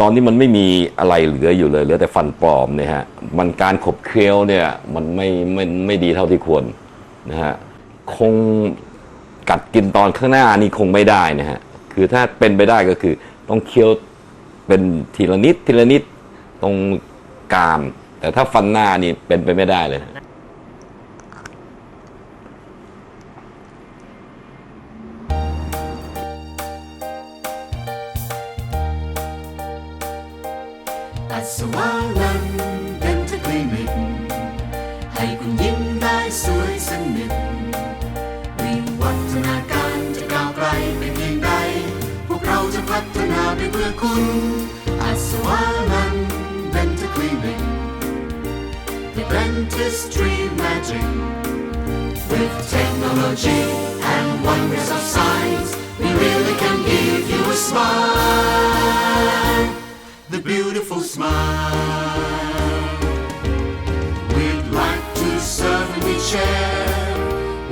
ตอนนี้มันไม่มีอะไรเหลืออยู่เลยเหลือแต่ฟันปลอมเนี่ยฮะมันการขบเคี้ยวเนี่ยมันไม่ไม่ไม่ดีเท่าที่ควรนะฮะคงกัดกินตอนข้างหน้านี่คงไม่ได้นะฮะคือถ้าเป็นไปได้ก็คือต้องเคี้ยวเป็นทีละนิดทีละนิดตรงกาม แต่ถ้าฟันหน้านี่เป็นไปไม่ได้เลย อัศวาลันเดนทคลินิกให้คุณยิ้มได้สวยสนิทวิวัฒนาการจะก้าวไกลไปเพียงใด พวกเราจะพัฒนาไปเพื่อคุณ อัศวาลันเดนทคลินิก The dentistry magic With technology and wonders of science We really The beautiful smile We'd like to serve and we share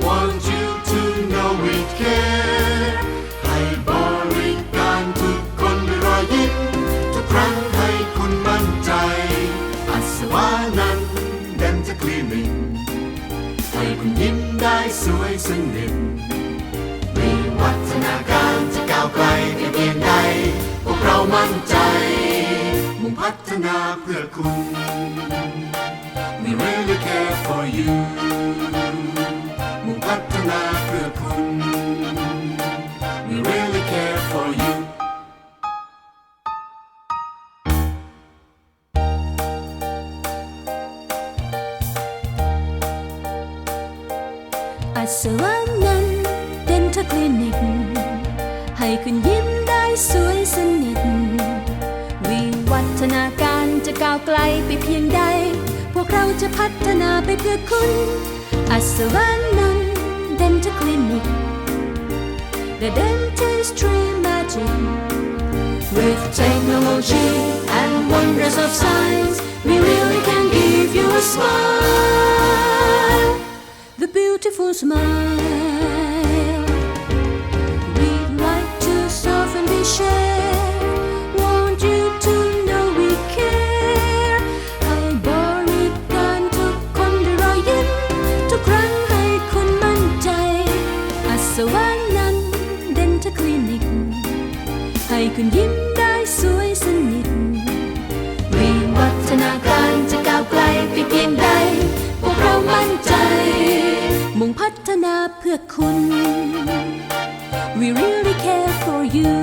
Want you to know we care ให้บริการทุกคนด้วยรอยยิ้มทุกครั้งให้คุณมั่นใจ อัศวานันเดนทคลินิกให้คุณยิ้มได้สวยสนิทวิวัฒนาการจะก้าวไกลไปเพียงใดพวกเรามั่นใจ พัฒนาเพื่อคุณ We really care for you มุ่งพัฒนาเพื่อคุณ We really care for you อัศวานันเดนทคลินิกให้คุณยิ้าวไกลไปเพียงใด พวกเราจะพัฒนาไปเพื่อคุณ อัศวานันเดนทคลินิก The dentistry magic With technology and wonders of science, we really can give you a smile. the beautiful smile. คุณยิ้มได้สวยสนิทวิวัฒนาการจะก้าวไกลไปเพียงใด พวกเรามั่นใจ มุ่งพัฒนาเพื่อคุณ We really care for you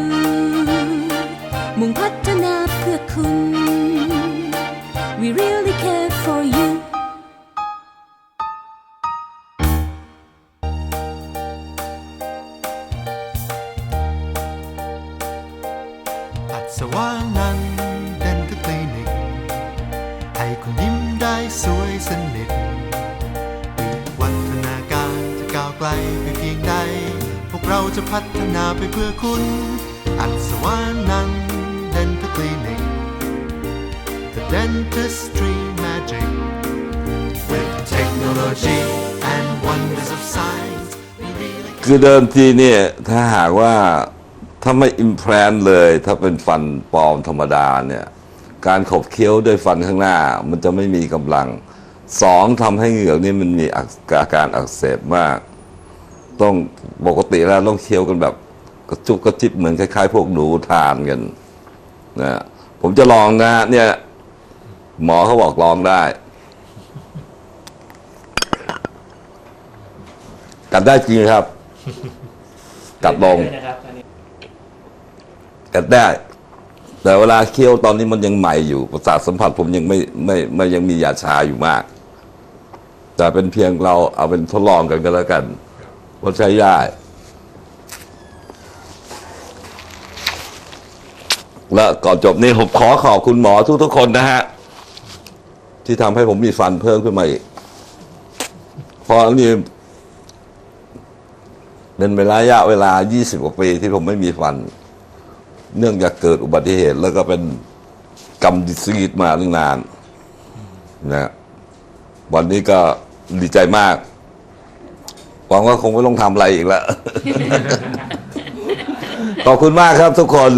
มุ่งพัฒนาเพื่อคุณ We really อัศวานันเดนทคลินิก ให้คุณยิ้มได้สวยสนิทวิวัฒนาการจะก้าวไกลไปเพียงใด พวกเราจะพัฒนาไปเพื่อคุณ อัศวานันเดนทคลินิก The dentistry magic with technology and wonders of science คือเดิมทีเนี่ยถ้าหากว่า ถ้าไม่อิมแพลนเลย ถ้าเป็นฟันปลอมธรรมดาเนี่ยการขบเคี้ยวด้วยฟันข้างหน้า มันจะไม่มีกำลังสองทำให้เหงือกนี่มันมีอาการอักเสบมาก ต้องปกติแล้วต้องเคี้ยวกันแบบกระจุกกระจิบเหมือนคล้ายๆ พวกหนูทานกันนะผมจะลองนะเนี่ย หมอเขาบอกลองได้ กัดได้จริงครับ กัดลง กัดได้ แต่เวลาเคี้ยวตอนนี้มันยังใหม่อยู่ประสาทสัมผัสผมยังไม่ไม่ไม่ยังมียาชาอยู่มาก แต่เป็นเพียงเราเอาเป็นทดลองกันก็แล้วกันว่าใช้ได้และก่อนจบนี้ผมขอขอบคุณหมอทุกๆคนนะฮะ ที่ทำให้ผมมีฟันเพิ่มขึ้นมาอีกเพราะนี่เป็นเวลาระยะเวลา 20 กว่าปีที่ผมไม่มีฟัน เนื่องจากเกิดอุบัติเหตุ แล้วก็เป็นกรรมดิซีดมาตั้งนานนะวันนี้ก็ดีใจมากหวังว่าคงไม่ต้องทำอะไรอีกแล้ว ขอบคุณมากครับทุกคน